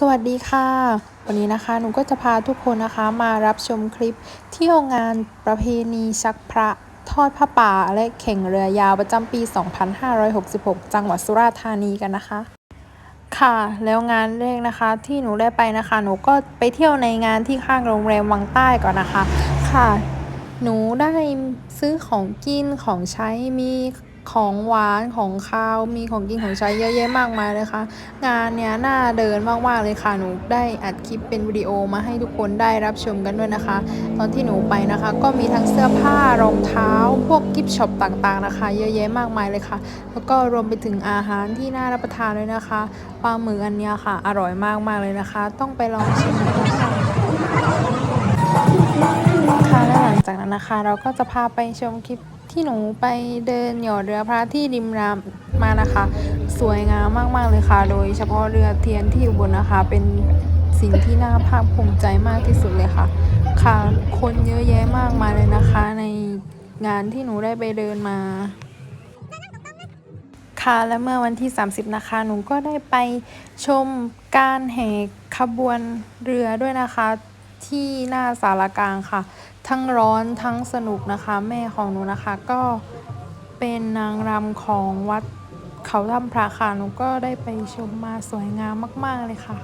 สวัสดีค่ะ วันนี้นะคะหนูก็จะพาทุกคนนะคะมารับชมคลิปเที่ยวงานประเพณีชักพระทอดผ้าป่าและแข่งเรือยาวประจำปี 2566 จังหวัดสุราษฎร์ธานีกันนะคะ ค่ะแล้วงานแรกนะคะที่หนูได้ไปนะคะ หนูก็ไปเที่ยวในงานที่ข้างโรงแรมวังใต้ก่อนนะคะ ค่ะ หนูได้ซื้อของกินของใช้มี ของหวานของคาวมีของกินของใช้เยอะแยะมากมายเลยค่ะ งานเนี้ยน่าเดินมากๆเลยค่ะหนูได้อัดคลิปเป็นวิดีโอมาให้ทุกคนได้รับชมกันด้วยนะคะ ตอนที่หนูไปนะคะ ก็มีทั้งเสื้อผ้ารองเท้า พวกกิฟต์ช็อปต่างๆนะคะ เยอะแยะมากมายเลยค่ะ แล้วก็รวมไปถึงอาหารที่น่ารับประทานด้วยนะคะปลาหมึกอันเนี้ยค่ะ อร่อยมากๆเลยนะคะ ต้องไปลองชิมดูค่ะ นะคะ เราก็จะพาไปชมคลิปที่หนูไปเดินหยอเรือพระที่ริมรามมานะคะ สวยงามมากๆเลยค่ะ โดยเฉพาะเรือเทียนที่อยู่บนนะคะ เป็นสิ่งที่น่าภาคภูมิใจมากที่สุดเลยค่ะ ค่ะคนเยอะแยะมากมายเลยนะคะ ในงานที่หนูได้ไปเดินมาค่ะและเมื่อวันที่ 30 นะคะ หนูก็ได้ไปชมการแห่ขบวนเรือด้วยนะคะ ที่หน้าสารกลางค่ะ ทั้งร้อนทั้งสนุกนะคะ แม่ของหนูนะคะ ก็เป็นนางรำของวัดเขาถ้ำพระค่ะหนูก็ได้ไปชมมาสวยงามมาก ๆ เลยค่ะ